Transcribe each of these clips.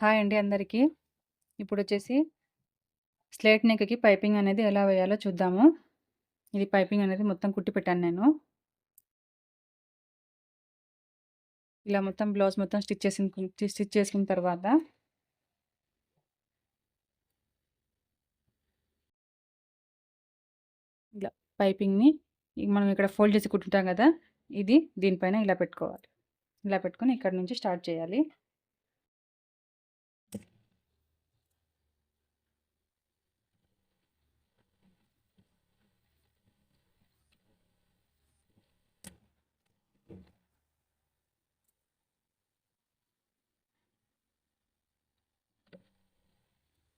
Hi అండి అందరికీ. ఇప్పుడు వచ్చేసి స్లేట్ నెక్‌కి పైపింగ్ అనేది ఎలా వేయాలో చూద్దాము. ఇది పైపింగ్ అనేది మొత్తం కుట్టి పెట్టాను నేను. ఇలా మొత్తం బ్లౌజ్ మొత్తం స్టిచ్ చేసిన స్టిచ్ చేసుకున్న తర్వాత ఇలా పైపింగ్‌ని మనం ఇక్కడ ఫోల్డ్ చేసి కుట్టుంటాం కదా! ఇది దీనిపైన ఇలా పెట్టుకోవాలి. ఇలా పెట్టుకొని ఇక్కడ నుంచి స్టార్ట్ చేయాలి.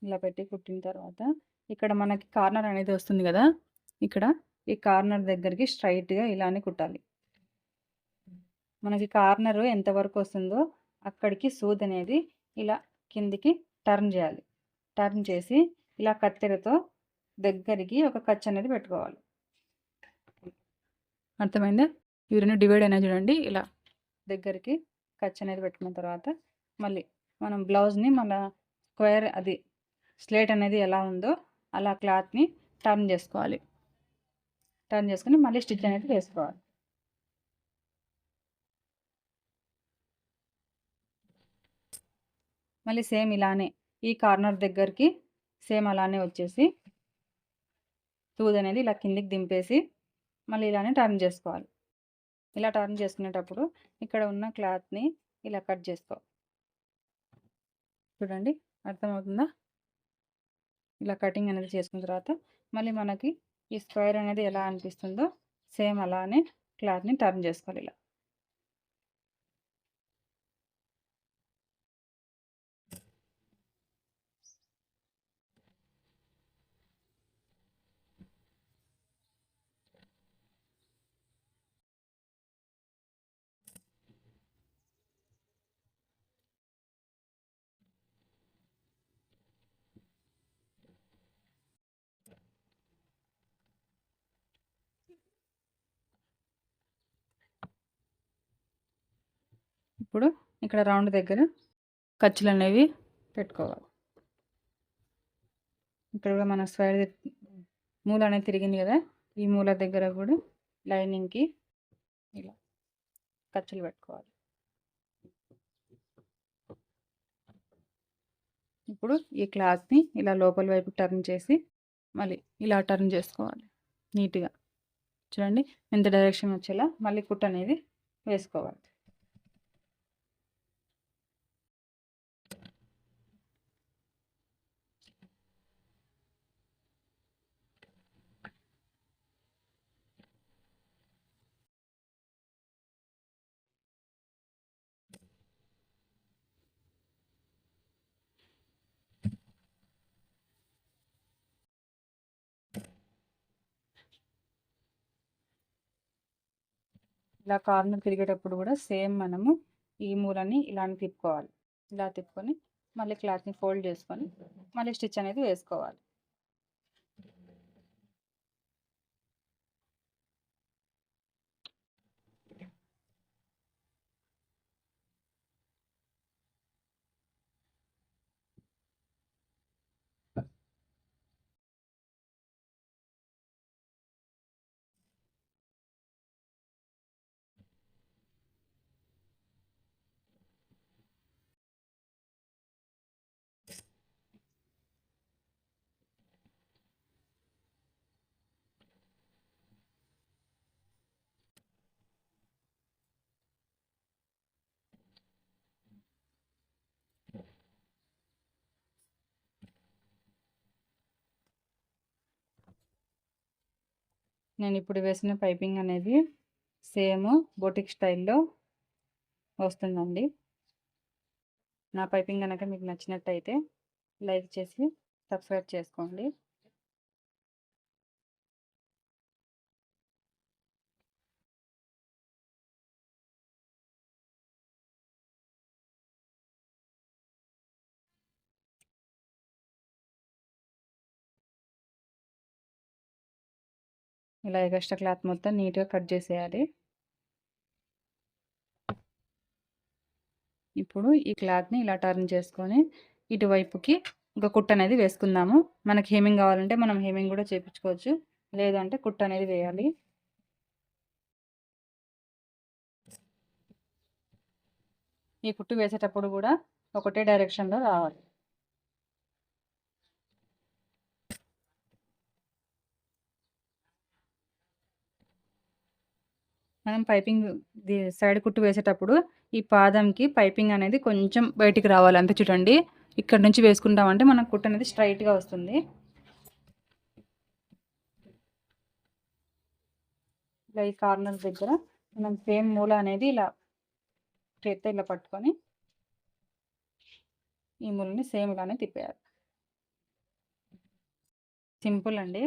ఇలా పెట్టి కుట్టిన తర్వాత ఇక్కడ మనకి కార్నర్ అనేది వస్తుంది కదా! ఇక్కడ ఈ కార్నర్ దగ్గరికి స్ట్రైట్గా ఇలానే కుట్టాలి. మనకి కార్నర్ ఎంతవరకు వస్తుందో అక్కడికి సూద్ అనేది ఇలా కిందికి టర్న్ చేయాలి. టర్న్ చేసి ఇలా కత్తెరతో దగ్గరికి ఒక ఖర్చు అనేది పెట్టుకోవాలి. అర్థమైందా? ఇవి రెండు డివైడ్ అయినా చూడండి. ఇలా దగ్గరికి ఖర్చు అనేది పెట్టుకున్న తర్వాత మళ్ళీ మనం బ్లౌజ్‌ని మన స్క్వేర్ అది స్లేట్ అనేది ఎలా ఉందో అలా క్లాత్‌ని టర్న్ చేసుకోవాలి. టర్న్ చేసుకుని మళ్ళీ స్టిచ్ అనేది వేసుకోవాలి. మళ్ళీ సేమ్ ఇలానే ఈ కార్నర్ దగ్గరికి సేమ్ అలానే వచ్చేసి సూదనేది ఇలా కిందికి దింపేసి మళ్ళీ ఇలానే టర్న్ చేసుకోవాలి. ఇలా టర్న్ చేసుకునేటప్పుడు ఇక్కడ ఉన్న క్లాత్‌ని ఇలా కట్ చేసుకో చూడండి అర్థమవుతుందా? ఇలా కటింగ్ అనేది చేసుకున్న తర్వాత మళ్ళీ మనకి ఈ స్క్వేర్ అనేది ఎలా అనిపిస్తుందో సేమ్ అలానే క్లాత్‌ని టర్న్ చేసుకోవాలి ఇలా. ఇప్పుడు ఇక్కడ రౌండ్ దగ్గర ఖర్చులు అనేవి పెట్టుకోవాలి. ఇక్కడ కూడా మన స్క్వేర్ మూల అనేది తిరిగింది కదా! ఈ మూల దగ్గర కూడా లైనింగ్‌కి ఇలా ఖర్చులు పెట్టుకోవాలి. ఇప్పుడు ఈ క్లాత్‌ని ఇలా లోపల వైపు టర్న్ చేసి మళ్ళీ ఇలా టర్న్ చేసుకోవాలి నీట్‌గా. చూడండి ఎంత డైరెక్షన్ వచ్చేలా మళ్ళీ కుట్ అనేది వేసుకోవాలి. ఇలా కార్నర్ తిరిగేటప్పుడు కూడా సేమ్ మనము ఈ మూలని ఇలానే తిప్పుకోవాలి. ఇలా తిప్పుకొని మళ్ళీ క్లాత్‌ని ఫోల్డ్ చేసుకొని మళ్ళీ స్టిచ్ అనేది వేసుకోవాలి. నేను ఇప్పుడు వేసిన పైపింగ్ అనేది సేమ్ బొటిక్ స్టైల్‌లో వస్తుందండి. నా పైపింగ్ కనుక మీకు నచ్చినట్టయితే లైక్ చేసి సబ్స్క్రైబ్ చేసుకోండి. ఇలా ఎగస్ట్రా క్లాత్ మొత్తం నీట్‌గా కట్ చేసేయాలి. ఇప్పుడు ఈ క్లాత్ని ఇలా టర్న్ చేసుకొని ఇటువైపుకి ఒక కుట్ట అనేది వేసుకుందాము. మనకి హేమింగ్ కావాలంటే మనం హేమింగ్ కూడా చేపించుకోవచ్చు. లేదంటే కుట్ట అనేది వేయాలి. ఈ కుట్టు వేసేటప్పుడు కూడా ఒకటే డైరెక్షన్లో రావాలి. మనం పైపింగ్ సైడ్ కుట్టు వేసేటప్పుడు ఈ పాదంకి పైపింగ్ అనేది కొంచెం బయటికి రావాలి అంతే చూడండి. ఇక్కడ నుంచి వేసుకుంటామంటే మనకు కుట్టు అనేది స్ట్రైట్గా వస్తుంది. ఇలా ఈ కార్నర్ దగ్గర మనం సేమ్ మూల అనేది ఇలా చేత్తో ఇలా పట్టుకొని ఈ మూలని సేమ్ ఇలానే తిప్పేయాలి. సింపుల్ అండి.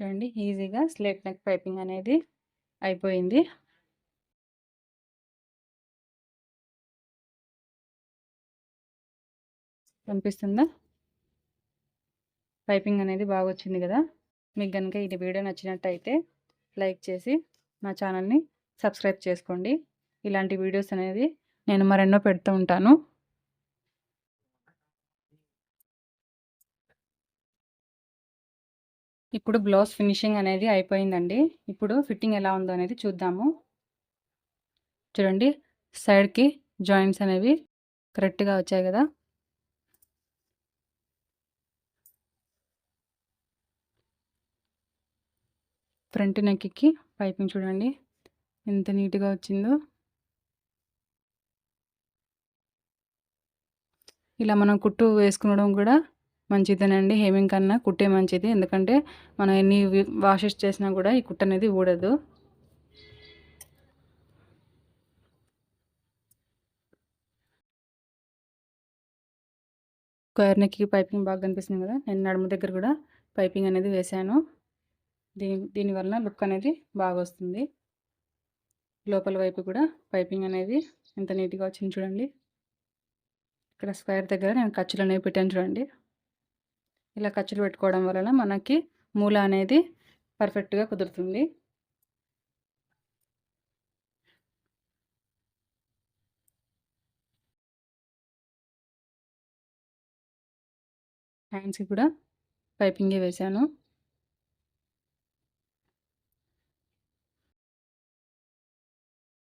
చూడండి ఈజీగా స్లేట్ నెక్ పైపింగ్ అనేది అయిపోయింది. కనిపిస్తుందా? పైపింగ్ అనేది బాగా వచ్చింది కదా? మీకు కనుక ఈ వీడియో నచ్చినట్టయితే లైక్ చేసి నా ఛానల్ని సబ్స్క్రైబ్ చేసుకోండి. ఇలాంటి వీడియోస్ అనేది నేను మరెన్నో పెడుతూ ఉంటాను. ఇప్పుడు బ్లౌజ్ ఫినిషింగ్ అనేది అయిపోయిందండి. ఇప్పుడు ఫిట్టింగ్ ఎలా ఉందో అనేది చూద్దాము. చూడండి సైడ్కి జాయింట్స్ అనేవి కరెక్ట్గా వచ్చాయి కదా. ఫ్రంట్ నెక్కి పైపింగ్ చూడండి ఎంత నీట్గా వచ్చిందో. ఇలా మనం కుట్టు వేసుకునడం కూడా మంచిదేనండి. హేమింగ్ కన్నా కుట్టే మంచిది. ఎందుకంటే మనం ఎన్ని వాషెస్ చేసినా కూడా ఈ కుట్ట అనేది ఊడదు. స్క్వేర్ నెక్కి పైపింగ్ బాగా కనిపిస్తుంది కదా. నేను నడుము దగ్గర కూడా పైపింగ్ అనేది వేశాను. దీని దీనివల్ల లుక్ అనేది బాగా వస్తుంది. లోపల వైపు కూడా పైపింగ్ అనేది ఎంత నీట్గా వచ్చింది చూడండి. ఇక్కడ స్క్వేర్ దగ్గర నేను ఖర్చులు అనేవి పెట్టాను చూడండి. ఇలా ఖర్చులు పెట్టుకోవడం వలన మనకి మూల అనేది పర్ఫెక్ట్గా కుదురుతుంది. హ్యాండ్స్కి కూడా పైపింగే వేశాను.